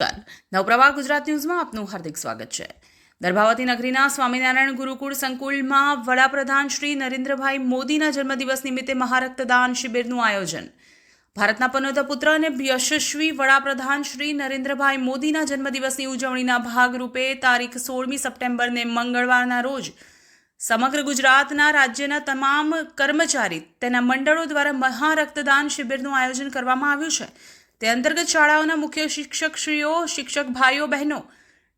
નવપ્રવાહ ગુજરાત ન્યૂઝમાં આપનું હાર્દિક સ્વાગત છે. દર્ભાવતી નગરીના સ્વામિનારાયણ ગુરુકુળ સંકુલમાં વડાપ્રધાન શ્રી નરેન્દ્રભાઈ મોદીના જન્મદિવસ નિમિત્તે મહારક્તદાન શિબિરનું આયોજન. ભારતના પનોતા પુત્ર અને યશસ્વી વડાપ્રધાન શ્રી નરેન્દ્રભાઈ મોદીના જન્મદિવસની ઉજવણીના ભાગરૂપે તારીખ સોળમી સપ્ટેમ્બરને મંગળવારના રોજ સમગ્ર ગુજરાતના રાજ્યના તમામ કર્મચારી તેના મંડળો દ્વારા મહારક્તદાન શિબિરનું આયોજન કરવામાં આવ્યું છે. તે અંતર્ગત શાળાઓના મુખ્ય શિક્ષકશ્રીઓ, શિક્ષક ભાઈઓ, બહેનો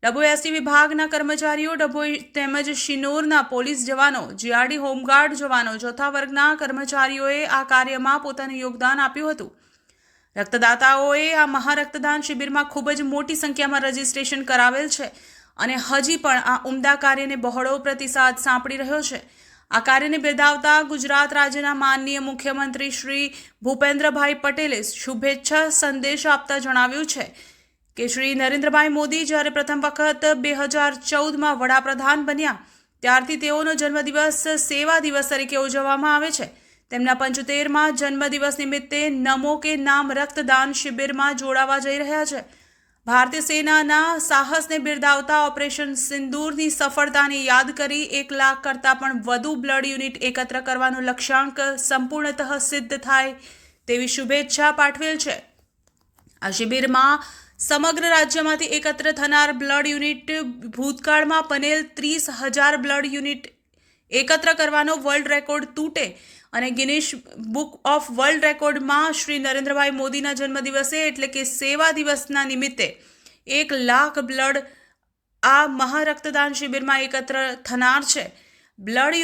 ડભોઈ વિભાગના કર્મચારીઓ ડભોઈ તેમજ શિનોરના પોલીસ જવાનો, જીઆરડી હોમગાર્ડ જવાનો, ચોથા વર્ગના કર્મચારીઓએ આ કાર્યમાં પોતાનું યોગદાન આપ્યું હતું. રક્તદાતાઓએ આ મહારક્તદાન શિબિરમાં ખૂબ જ મોટી સંખ્યામાં રજીસ્ટ્રેશન કરાવેલ છે અને હજી પણ આ ઉમદા કાર્યને બહોળો પ્રતિસાદ સાંપડી રહ્યો છે. આ કાર્યને બિરદાવતા ગુજરાત રાજ્યના માનનીય મુખ્યમંત્રી શ્રી ભૂપેન્દ્રભાઈ પટેલે શુભેચ્છા સંદેશ આપતા જણાવ્યું છે કે શ્રી નરેન્દ્રભાઈ મોદી જ્યારે પ્રથમ વખત બે હજાર ચૌદમાં વડાપ્રધાન બન્યા, ત્યારથી તેઓનો જન્મદિવસ સેવા દિવસ તરીકે ઉજવવામાં આવે છે. તેમના પંચોતેરમાં જન્મદિવસ નિમિત્તે નમો કે નામ રક્તદાન શિબિરમાં જોડાવા જઈ રહ્યા છે. ભારતીય સેનાના સાહસને બિરદાવતા ઓપરેશન સિંદૂરની સફળતાને યાદ કરી એક લાખ કરતાં પણ વધુ બ્લડ યુનિટ એકત્ર કરવાનો લક્ષ્યાંક સંપૂર્ણતઃ સિદ્ધ થાય તેવી શુભેચ્છા પાઠવેલ છે. આ શિબિરમાં સમગ્ર રાજ્યમાંથી એકત્ર થનાર બ્લડ યુનિટ ભૂતકાળમાં બનેલ ત્રીસ હજાર બ્લડ યુનિટ એકત્ર કરવાનો વર્લ્ડ રેકોર્ડ તૂટે અને ગિનિશ, બુક ઓફ વર્લ્ડ રેકોર્ડમાં શ્રી નરેન્દ્રભાઈ મોદીના જન્મદિવસે એટલે કે સેવા દિવસના નિમિત્તે એક લાખ બ્લડ આ મહારક્તદાન શિબિરમાં એકત્ર થનાર છે. બ્લડ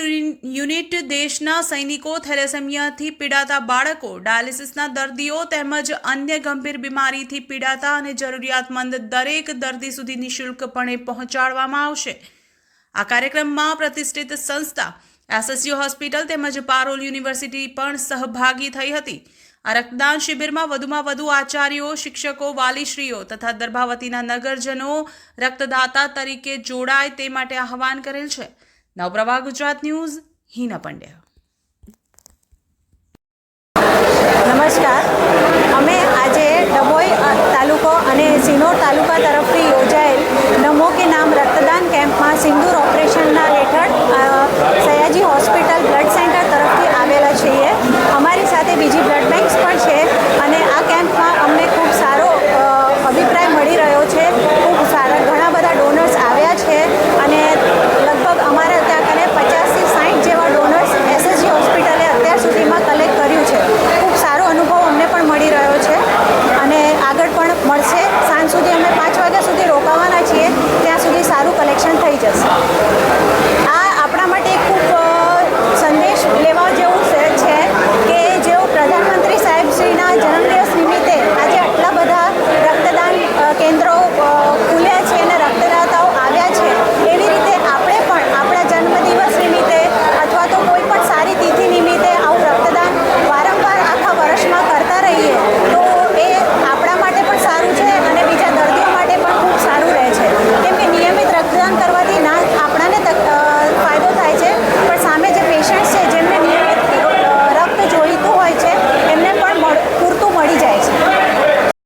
યુનિટ દેશના સૈનિકો થેલેસેમિયાથી પીડાતા બાળકો, ડાયાલિસિસના દર્દીઓ તેમજ અન્ય ગંભીર બીમારીથી પીડાતા અને જરૂરિયાતમંદ દરેક દર્દી સુધી નિઃશુલ્કપણે પહોંચાડવામાં આવશે. આ કાર્યક્રમમાં પ્રતિષ્ઠિત સંસ્થા એસએસયુ હોસ્પિટલ તેમજ પારોલ યુનિવર્સિટી પણ સહભાગી થઈ હતી. આ રક્તદાન શિબિરમાં વધુમાં વધુ આચાર્યો, શિક્ષકો, વાલીશ્રીઓ તથા દર્ભાવતીના નગરજનો રક્તદાતા તરીકે જોડાય તે માટે આહવાન કરેલ છે. નવપ્રભા ગુજરાત ન્યૂઝ, હિના પંડ્યા. નમસ્કાર.